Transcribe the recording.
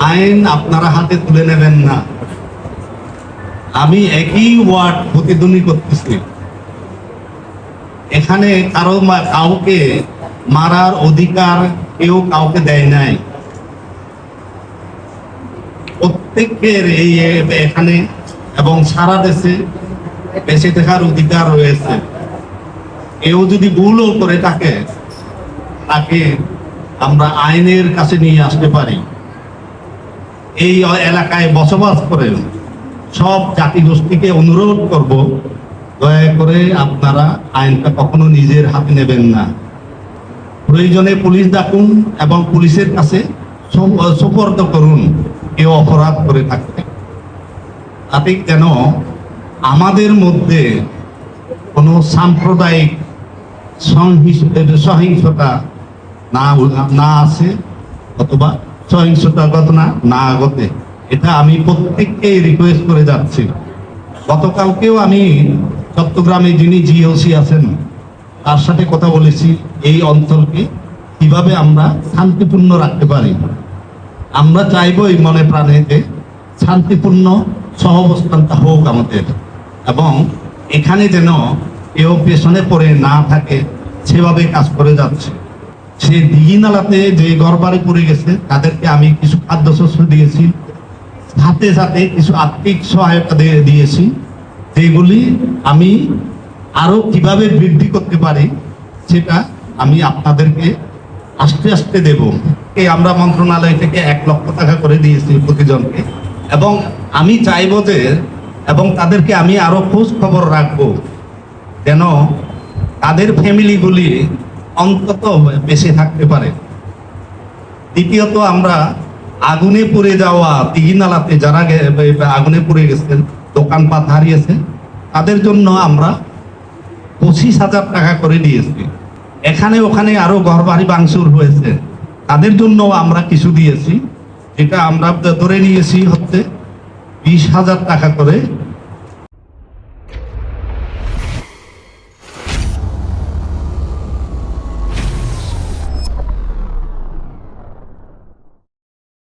আইন আপনারা হাতে তুলে নেবেন না। আমি একই ওয়ার্ড প্রতিদ্বন্দ্বী করতেছি। এখানে কারও কাউকে মারার অধিকার কেউ কাউকে দেয় নাই। প্রত্যেকের এই এখানে এবং সারা দেশে বেঁচে থাকার অধিকার রয়েছে। কেউ যদি ভুলও করে থাকে, তাকে আমরা আইনের কাছে নিয়ে আসতে পারি। এই এলাকায় বসবাস করেন সব জাতি গোষ্ঠীকে অনুরোধ করব, দয়া করে আপনারা আইনটা কখনো নিজের হাতে নেবেন না। প্রয়োজনে পুলিশ ডাকুন এবং পুলিশের কাছে সুপর্দ করুন, কেউ অপরাধ করে থাকতে তাতে যেন আমাদের মধ্যে কোনো সাম্প্রদায়িক সংহিস- সহিংসতা না না আসে অথবা সহিংসতা ঘটনা না? ঘটে এটা আমি প্রত্যেককে রিকোয়েস্ট করে যাচ্ছি। গতকালকেও আমি চট্টগ্রামে যিনি জিওসি আছেন, তার সাথে কথা বলেছি এই অঞ্চলকে, কীভাবে আমরা শান্তিপূর্ণ রাখতে পারি। আমরা চাইব এই মনে প্রাণে যে শান্তিপূর্ণ সহবস্থানটা হোক আমাদের। এবং এখানে যেন কেউ পেছনে পড়ে না থাকে, সেভাবে কাজ করে যাচ্ছে। সে দিঘিনালাতে যে গড়বাড়ি পড়ে গেছে, তাদেরকে আমি কিছু খাদ্যশস্য দিয়েছি। সাথে সাথে কিছু আর্থিক সহায়তা দিয়ে দিয়েছি, যেগুলি আমি আরও কীভাবে বৃদ্ধি করতে পারি, সেটা আমি আপনাদেরকে আস্তে আস্তে দেব। এই আমরা মন্ত্রণালয় থেকে এক লক্ষ টাকা করে দিয়েছি প্রতিজনকে। এবং আমি চাইব যে, এবং তাদেরকে আমি আরও খোঁজ খবর রাখব, যেন তাদের ফ্যামিলিগুলি অন্তত বেঁচে থাকতে পারে। দ্বিতীয়ত আমরা আগুনে পুড়ে যাওয়া তিহিনালাতে যারা আগুনে পুড়ে গেছেন, দোকানপাট হারিয়েছে তাদের জন্য আমরা পঁচিশ হাজার টাকা করে দিয়েছি। এখানে ওখানে আরও ঘর বাড়ি ভাঙচুর হয়েছে। তাদের জন্য আমরা কিছু দিয়েছি। যেটা আমরা ধরে নিয়েছি হচ্ছে বিশ হাজার টাকা করে